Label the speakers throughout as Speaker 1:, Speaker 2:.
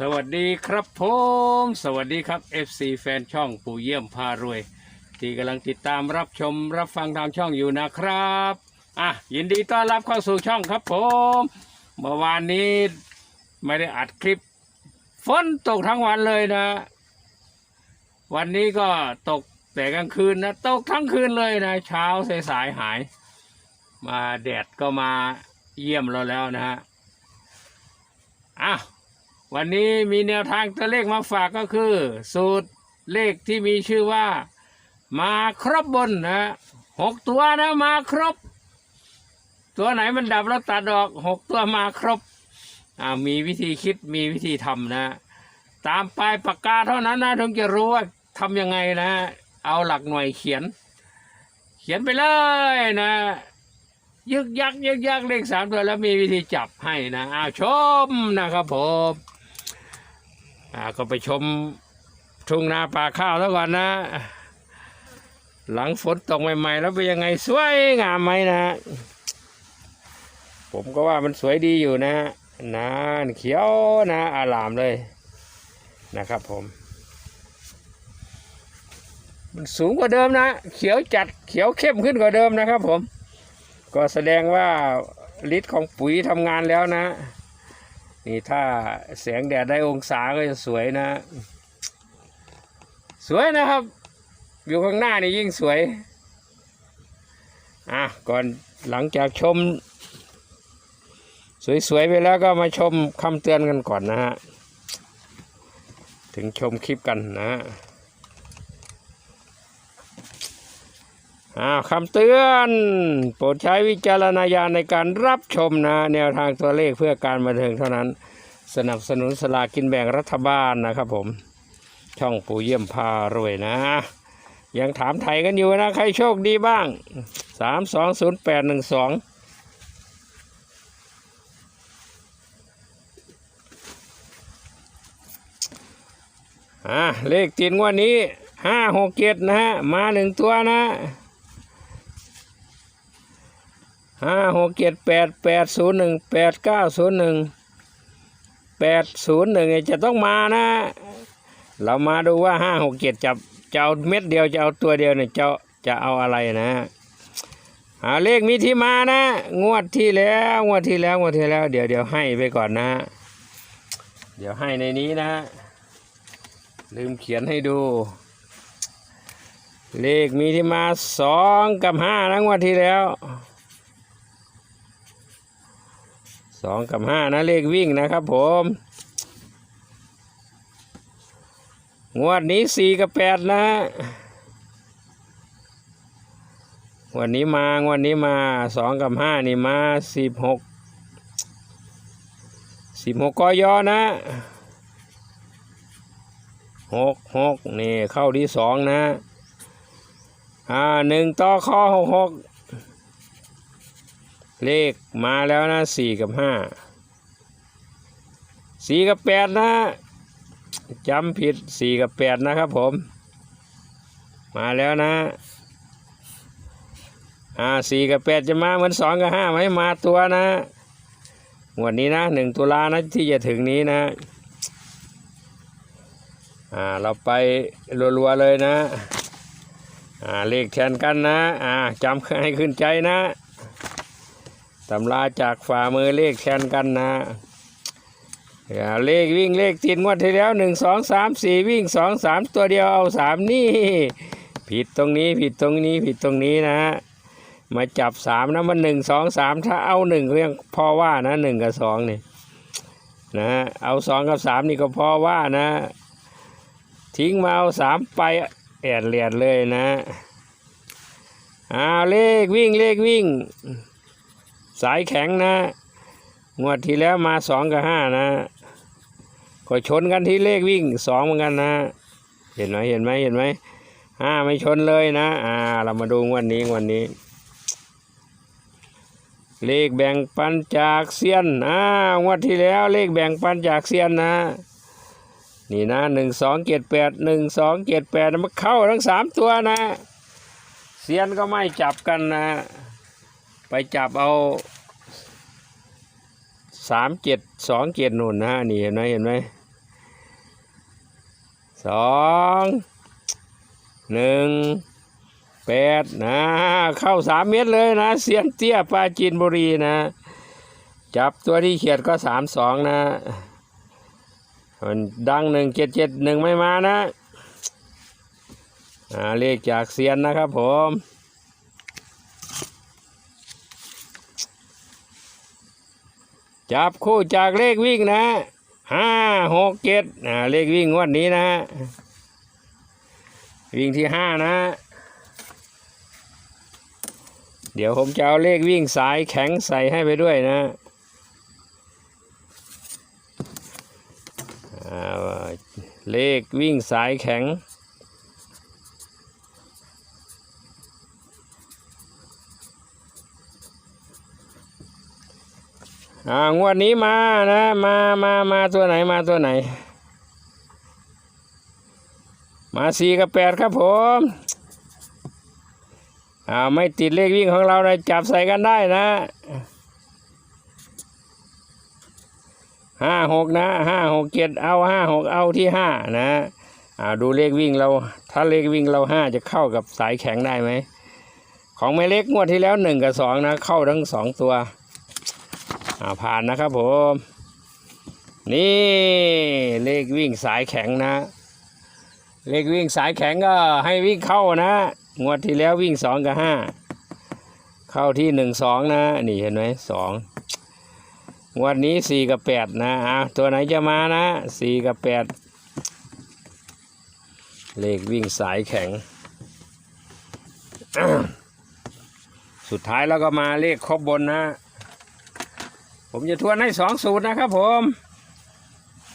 Speaker 1: สวัสดีครับผมสวัสดีครับ FC แฟนช่องปู่เยี่ยมพารวย ที่กำลังติดตามรับชมรับฟังทางช่องอยู่นะครับอะยินดีต้อนรับเข้าสู่ช่องครับผมเมื่อวานนี้ไม่ได้อัดคลิปฝนตกทั้งวันเลยนะ วันนี้ก็ตกแต่กลางคืนนะตกทั้งคืนเลยนะ เช้าสายหาย มาแดดก็มาเยี่ยมเราแล้วนะฮะอะวั วันนี้มีแนวทางตัวเลขมาฝากก็คือ สูตรเลขที่มีชื่อว่า มาครบบนนะหกตัวนะมาครบ ตัวไหนมันดับแล้วตัดออกหกตัวมาครบอ่ามีวิธีคิดมีวิธีทำนะ ตามปลายปากกาเท่านั้นนะถึงจะรู้ว่าทำยังไงนะ เอาหลักหน่วยเขียน เขียนไปเลยนะยึกยักยึกยักเลขสามตัวแล้วมีวิธีจับให้นะอ้าวชมนะครับผม อ่าก็ไปชมทุ่งนาป่าข้าวแล้วก่อนนะ หลังฝนตกใหม่ ๆ แล้วเป็นยังไงสวยงามไหมนะ ผมก็ว่ามันสวยดีอยู่นะนะเขียวนะอารามเลยนะครับผม มันสูงกว่าเดิมนะ เขียวจัดเขียวเข้มขึ้นกว่าเดิมนะครับผม ก็แสดงว่าฤทธิ์ของปุ๋ยทำงานแล้วนะ นี่ถ้าแสงแดดได้องศาก็จะสวยนะ สวยนะครับ อยู่ข้างหน้านี่ยิ่งสวย อะ ก่อนหลังจากชม สวยๆไปแล้วก็มาชมคำเตือนกันก่อนนะฮะ ถึงชมคลิปกันนะฮะ อ้าวคำเตือน โปรดใช้วิจารณญาณในการรับชมนะ แนวทางตัวเลขเพื่อการบันเทิงเท่านั้น สนับสนุนสลากกินแบ่งรัฐบาลนะครับผม ช่องปู่เยี่ยมพารวยนะ ยังถามไทยกันอยู่นะ ใครโชคดีบ้างสามสองศูนย์แปดหนึ่งสองอ่าเลขติดงวดนี้ห้าหกเจ็ดนะฮะ มาหนึ่งตัวนะ ห้าหกเจ็ดแปดแปดศูนย์หนึ่งแปดเก้าศูนย์หนึ่งแปดศูนย์หนึ่งจะต้องมานะ เรามาดูว่าห้าหกเจ็ดจับจะเอาเม็ดเดียวจะเอาตัวเดียวเนี่ยจะจะเอาอะไรนะหาเลขมีที่มานะ งวดที่แล้วงวดที่แล้วงวดที่แล้ว เดี๋ยวเดี๋ยวให้ไปก่อนนะ เดี๋ยวให้ในนี้นะ ลืมเขียนให้ดู เลขมีที่มาสองกับห้านะงวดที่แล้ว สองกับห้านะเลขวิ่งนะครับผม งวดนี้สี่กับแปดนะวันนี้มางวดนี้มาสองกับห้านี่มาสิบหกสิบหกกอยอนะหกหกนี่เข้าที่สองนะอ่าหนึ่งต่อข้อหกหก เลขมาแล้วนะสี่กับห้าสี่กับแปดนะจำผิดสี่กับแปดนะครับผม มาแล้วนะอ่าสี่กับแปดจะมาเหมือนสองกับห้าไหมมาตัวนะงวดนี้นะหนึ่งตุลานะที่จะถึงนี้นะอ่าเราไปรัวๆเลยนะอ่าเลขแทนกันนะอ่าจำให้ขึ้นใจนะ ตำราจากฝ่ามือเลขแทนกันนะอย่าเลขวิ่งเลขติดงวดที่แล้วหนึ่งสองสามสี่วิ่งสองสามตัวเดียวเอาสามนี่ผิดตรงนี้ผิดตรงนี้ผิดตรงนี้นะมาจับสามนะมันหนึ่งสองสามถ้าเอาหนึ่งก็ยังพอว่านะหนึ่งกับสองนี่นะเอาสองกับสามนี่ก็พอว่านะ ทิ้งมาเอาสามไปแอดเลียดเลยนะอ่าเลขวิ่งเลขวิ่ง สายแข็งนะ งวดที่แล้วมาสองกับห้านะก็ชนกันที่เลขวิ่งสองเหมือนกันนะ เห็นไหมเห็นไหมเห็นไหมห้าไม่ชนเลยนะ อ่า เรามาดูวันนี้วันนี้ เลขแบ่งปันจากเซียนอ่างวดที่แล้วเลขแบ่งปันจากเซียนนะ นี่นะหนึ่งสองเจ็ดแปดหนึ่งสองเจ็ดแปดมันเข้าทั้งสามตัวนะเซียนก็ไม่จับกันนะ ไปจับเอาสามเจ็ดสองเจ็ดนู่นนะนี่เห็นไหมเห็นไหมสองหนึ่งแปดนะเข้าสามเม็ดเลยนะ เสียนเตี้ยปลาจีนบุรีนะ จับตัวที่เขียดก็สามสองนะมันดังหนึ่งเจ็ดเจ็ดหนึ่งไม่มานะอ่าเลขจากเซียนนะครับผม จับคู่จากเลขวิ่งนะห้าหกเจ็ดอ่าเลขวิ่งงวดนี้นะ วิ่งที่ห้านะ เดี๋ยวผมจะเอาเลขวิ่งสายแข็งใส่ให้ไปด้วยนะเลขวิ่งสายแข็ง อ่างวดนี้มานะมามามาตัวไหนมาตัวไหน มาสี่กับแปดครับผมอ่าไม่ติดเลขวิ่งของเราเลยจับใส่กันได้นะห้าหกนะห้าหกเจ็ดเอาห้าหกเอาที่ห้านะอ่าดูเลขวิ่งเรา ถ้าเลขวิ่งเราห้าจะเข้ากับสายแข็งได้ไหมของไม่เล็กงวดที่แล้วหนึ่งกับสองนะ เข้าทั้งสองตัว อ่าผ่านนะครับผม นี่เลขวิ่งสายแข็งนะ เลขวิ่งสายแข็งก็ให้วิ่งเข้านะ งวดที่แล้ววิ่งสองกับห้าเข้าที่หนึ่งสองนะ นี่เห็นไหมสองงวดนี้สี่กับแปดนะอะตัวไหนจะมานะสี่กับแปดเลขวิ่งสายแข็ง สุดท้ายแล้วก็มาเลขครบบนนะ ผมจะทวนให้สองสูตรนะครับผม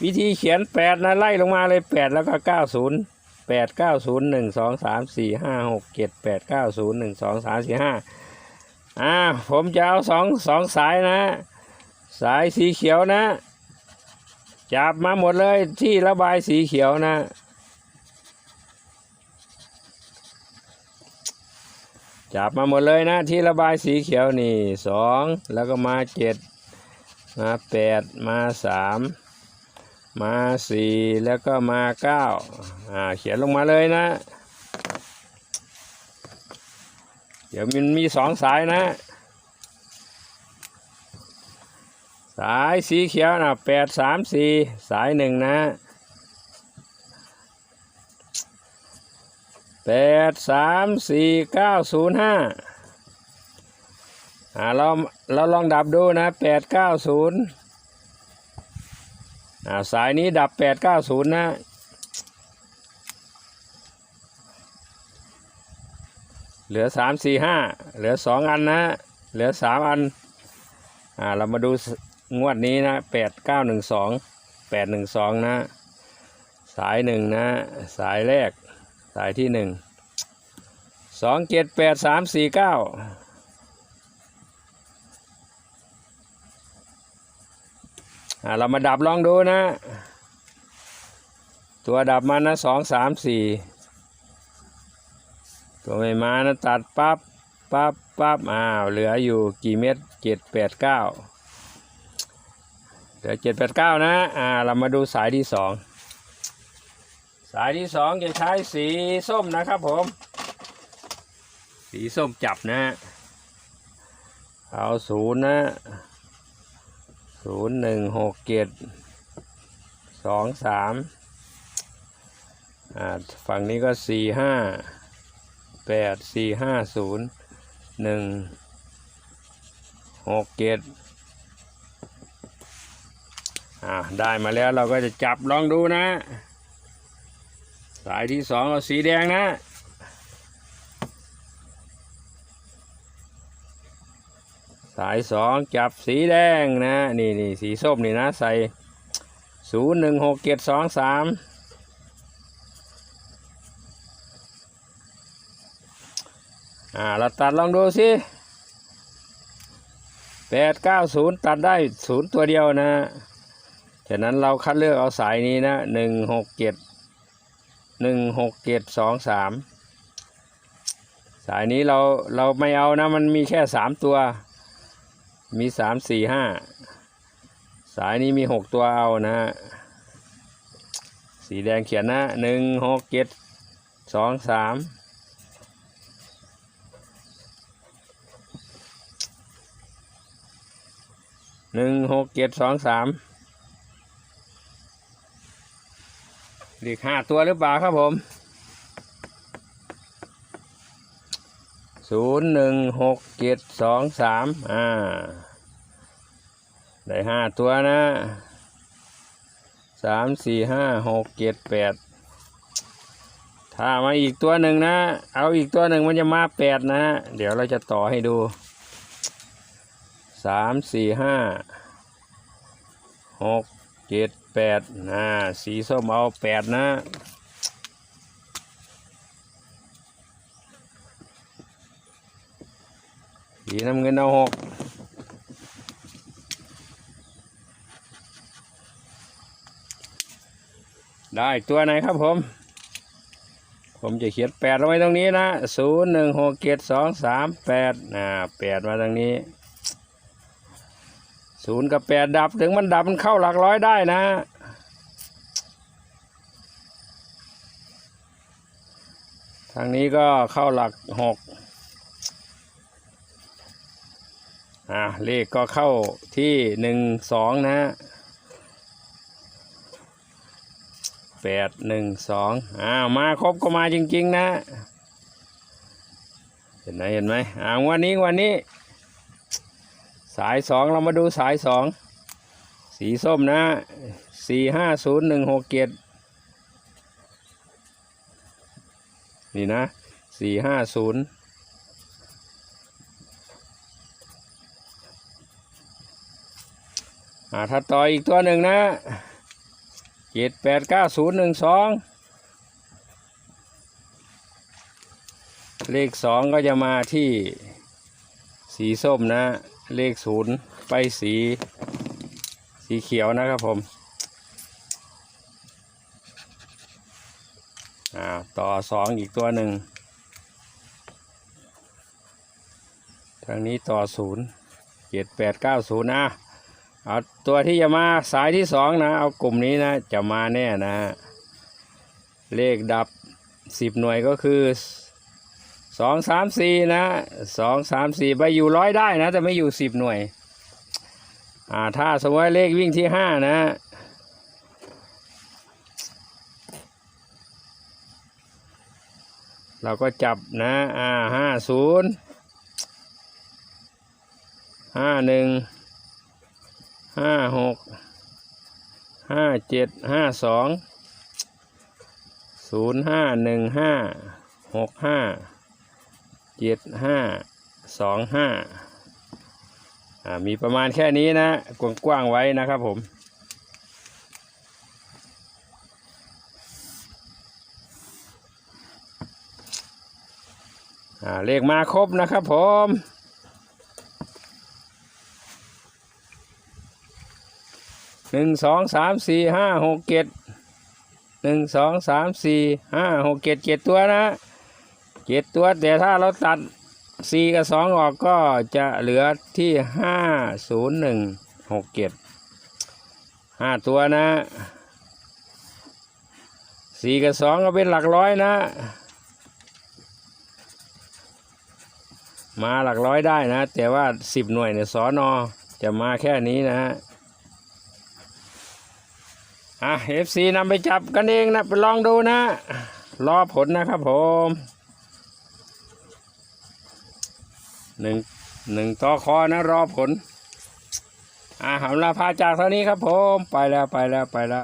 Speaker 1: วิธีเขียนแปดนะไล่ลงมาเลยแปดแล้วก็เก้าศูนย์แปดเก้าศูนย์หนึ่งสองสามสี่ห้าหกเจ็ดแปดเก้าศูนย์หนึ่งสองสามสี่ห้าอ่าผมจะเอาสองสองสายนะ สายสีเขียวนะ จับมาหมดเลยที่ระบายสีเขียวนะจับมาหมดเลยนะที่ระบายสีเขียวนี่สองแล้วก็มาเจ็ด มาแปดมาสามมาสี่แล้วก็มาเก้าอ่าเขียนลงมาเลยนะ เดี๋ยวมันมีสองสายนะ สายสีเขียวนะแปดสามสี่สายหนึ่งนะแปดสามสี่เก้าศูนย์ห้า อ่าเราเราลองดับดูนะแปดเก้าศูนย์อ่าสายนี้ดับแปดเก้าศูนย์นะเหลือสามสี่ห้าเหลือสองอันนะเหลือสามอันอ่าเรามาดูงวดนี้นะแปดเก้าหนึ่งสองแปดหนึ่งสองนะ สายหนึ่งนะ สายแรกสายที่หนึ่งสองเจ็ดแปดสามสี่เก้า อ่า เรามาดับลองดูนะ ตัวดับมันนะสองสามสี่ตัวไม่มานะตัดปับ๊บปับ๊บปั๊บอ้าวเหลืออยู่กี่เม็ดเจ็ดแปดเก้าเหลือเจ็ดแปดเก้านะอ่าเรามาดูสายที่สองสายที่สองจะใช้สีส้มนะครับผม สีส้มจับนะ เอาศูนย์นะ ศูนย์หนึ่งหกเจ็ดสองสามอ่าฝั่งนี้ก็สี่ห้าแปดสี่ห้าศูนย์หนึ่งหกเจ็ดอ่าได้มาแล้วเราก็จะจับลองดูนะ สายที่สองเอาสีแดงนะ สายสองจับสีแดงนะนี่นี่สีส้มนี่นะใส่ศูนย์หนึ่งหกเจ็ดสองสามอ่าเราตัดลองดูสิแปดเก้าศูนย์ตัดได้ศูนย์ตัวเดียวนะฉะนั้นเราคัดเลือกเอาสายนี้นะหนึ่งหกเจ็ดหนึ่งหกเจ็ดสองสามสายนี้เราเราไม่เอานะมันมีแค่สามตัว มีสามสี่ห้าสายนี้มีหกตัวเอานะสสีแดงเขียนนะหนึ่งหกเจ็ดสองสามหนึ่งหกเจ็ดสองสามเลขห้าตัวหรือเปล่าครับผม ศูนย์หนึ่งหกเจ็ดสองสามอ่า ได้ห้าตัวนะสามสี่ห้าหกเจ็ดแปดถ้ามาอีกตัวหนึ่งนะ เอาอีกตัวหนึ่งมันจะมาแปดนะ เดี๋ยวเราจะต่อให้ดูสามสี่ห้าหกเจ็ดแปดนะสีส้มเอาแปดนะ สีน้ำเงินเอาหกได้ตัวไหนครับผม ผมจะเขียนแปดเอาไว้ตรงนี้นะศูนย์หนึ่งหกเจ็ดสองสามแปดอ่าแปดมาตรงนี้ศูนย์กับแปดดับถึงมันดับมันเข้าหลักร้อยได้นะ ทางนี้ก็เข้าหลักหก อ่าเลขก็เข้าที่หนึ่งสองนะแปดหนึ่งสองอ่ามาครบก็มาจริง ๆ นะ เห็นไหมเห็นไหมอ่าวันนี้วันนี้ สายสองเรามาดูสายสองสีส้มนะสี่ห้าศูนย์หนึ่งหกเจ็ดนี่นะสี่ห้าศูนย์ อ่าถ้าต่ออีกตัวหนึ่งนะเจ็ดแปดเก้าศูนย์หนึ่งสองเลขสองก็จะมาที่สีส้มนะ เลขศูนย์ไปสีสีเขียวนะครับผมอ่าต่อสองอีกตัวหนึ่งทางนี้ต่อศูนย์เจ็ดแปดเก้าศูนย์นะ เอาตัวที่จะมาสายที่สองนะ เอากลุ่มนี้นะ จะมาแน่นะฮะเลขดับสิบหน่วยก็คือสองสามสี่นะสองสามสี่ไปอยู่ร้อยได้นะ แต่ไม่อยู่สิบหน่วย อ่าถ้าสมมติเลขวิ่งที่ห้านะเราก็จับนะ อ่าห้าศูนย์ห้าหนึ่ง ห้าหกห้าเจ็ดห้าสองศูนย์ห้าหนึ่งห้าหกห้าเจ็ดห้าสองห้าอ่ามีประมาณแค่นี้นะ กว้างๆไว้นะครับผมอ่าเลขมาครบนะครับผม หนึ่งสองสามสี่ห้าหกเจ็ดหนึ่งสองสามสี่ห้าหกเจ็ดเจ็ดตัวนะเจ็ดตัวแต่ถ้าเราตัดสี่กับสองออกก็จะเหลือที่ห้าศูนย์หนึ่งหกเจ็ดห้าตัวนะสี่กับสองก็เป็นหลักร้อยนะ มาหลักร้อยได้นะ แต่ว่าสิบหน่วยเนี่ยสอนอจะมาแค่นี้นะฮะ อะเอฟซีนำไปจับกันเองนะไปลองดูนะ รอผลนะครับผมหนึ่งหนึ่งต่อคอนะ รอผล อะหำลาพาจากเท่านี้ครับผม ไปแล้วไปแล้วไปแล้ว